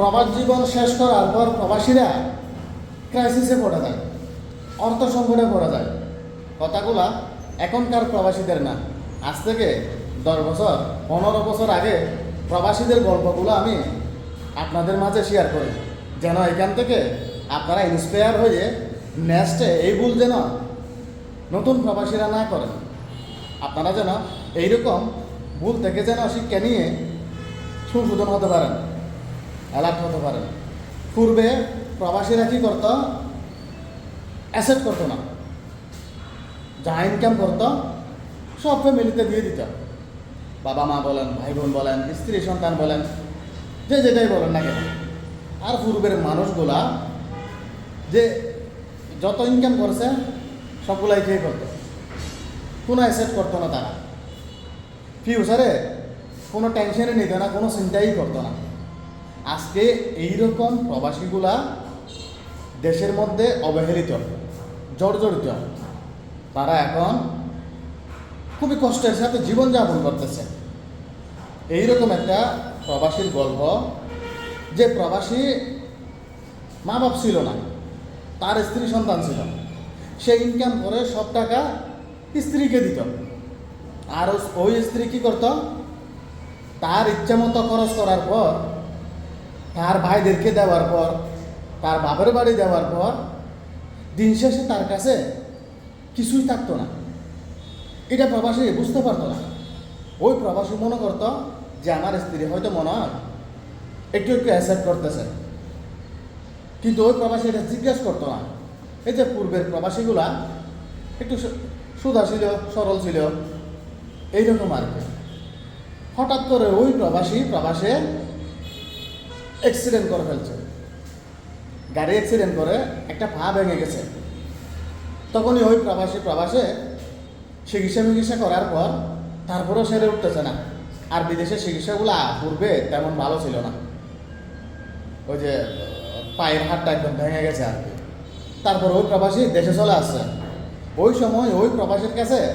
প্রবাস জীবন শেষ করার পর প্রবাসীরা ক্রাইসিসে পড়ে যায়, অর্থ সংকটে পড়ে যায়। কথাগুলা এখনকার প্রবাসীদের না। আজ থেকে দশ বছর, পনেরো বছর আগে প্রবাসীদের গল্পগুলো আমি আপনাদের মাঝে শেয়ার করি। যেন এখান থেকে আপনারা ইন্সপায়ার হয়ে নেক্সটে এই ভুল যেন নতুন প্রবাসীরা না করেন। আপনারা যেন এইরকম ভুল থেকে যেন শিক্ষা নিয়ে সংশোধন হতে পারেন। অ্যালার্ট হতে পারেন পূর্বে প্রবাসীরা কী করতো? অ্যাসেট করতো না। যা ইনকাম করতো, সব ফ্যামিলিতে দিয়ে দিত। বাবা মা বলেন, ভাই বোন বলেন, স্ত্রী সন্তান বলেন, যে যেটাই বলেন না কেন। আর পূর্বের মানুষগুলা যে যত ইনকাম করছে, সবগুলাই খেয়ে করতো? কোনো অ্যাসেট করতো না তারা। ফিউচারে কোনো টেনশনে নিত না, কোনো চিন্তাই করতো না। আজকে এইরকম প্রবাসীগুলা দেশের মধ্যে অবহেলিত, জর্জরিত। তারা এখন খুবই কষ্টের সাথে জীবনযাপন করতেছে। এইরকম একটা প্রবাসীর গল্প, যে প্রবাসী মা বাপ ছিল না, তার স্ত্রী সন্তান ছিল। সে ইনকাম করে সব টাকা স্ত্রীকে দিত। আর ওই স্ত্রী কি করত? তার ইচ্ছা মতো খরচ করার পর তার ভাইদেরকে দেওয়ার পর, তার বাপের বাড়ি দেওয়ার পর, দিন শেষে তার কাছে কিছুই থাকতো না। এটা প্রবাসী বুঝতে পারতো না। ওই প্রবাসী মনে করতো যে, আমার স্ত্রী হয়তো মনে হয় একটু একটু অ্যাসেপ্ট করতেছে। কিন্তু ওই প্রবাসী এটা জিজ্ঞেস করতো না। এই যে পূর্বের প্রবাসীগুলা একটু সুধা ছিল, সরল ছিল, এইরকম আর কি। হঠাৎ করে ওই প্রবাসী, প্রবাসে অ্যাক্সিডেন্ট করে ফেলছে। গাড়ি অ্যাক্সিডেন্ট করে, একটা পা ভেঙে গেছে। তখনই ওই প্রবাসী প্রবাসে চিকিৎসা মিকিৎসা করার পর তারপরেও সেরে উঠতেছে না। আর বিদেশের চিকিৎসাগুলো পূর্বে তেমন ভালো ছিল না। ওই যে, পায়ের হাতটা একদম ভেঙে গেছে আর কি। তারপর ওই প্রবাসী দেশে চলে আসছে। ওই সময় ওই প্রবাসীর কাছে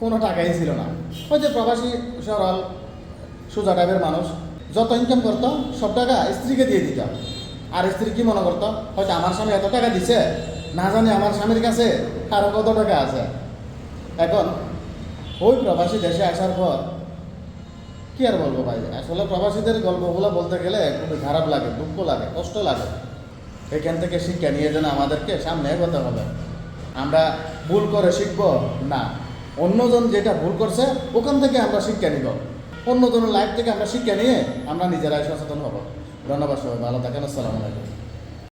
কোনো টাকাই ছিল না। ওই যে প্রবাসী সরল, সোজা টাইপের মানুষ যত ইনকাম করতো, সব টাকা স্ত্রীকে দিয়ে দিত। আর স্ত্রী কি মনে করতো? হয়তো আমার স্বামী এত টাকা দিছে, না জানি আমার স্বামীর কাছে আরও কত টাকা আছে। এখন, ওই প্রবাসী দেশে আসার পর কি আর বলব ভাই? আসলে প্রবাসীদের গল্পগুলো বলতে গেলে খুবই খারাপ লাগে, দুঃখ লাগে, কষ্ট লাগে। এখান থেকে শিক্ষা নিয়ে যেন আমাদেরকে সামনে এগোতে হবে। আমরা ভুল করে শিখব? না। অন্যজন যেটা ভুল করছে, ওখান থেকে আমরা শিক্ষা নিব। অন্যজনের লাইফ থেকে আমরা শিক্ষা নিয়ে আমরা নিজেরাই সচেতন হব। ধন্যবাদ সবাই ভালো থাকেন, আসসালামু আলাইকুম।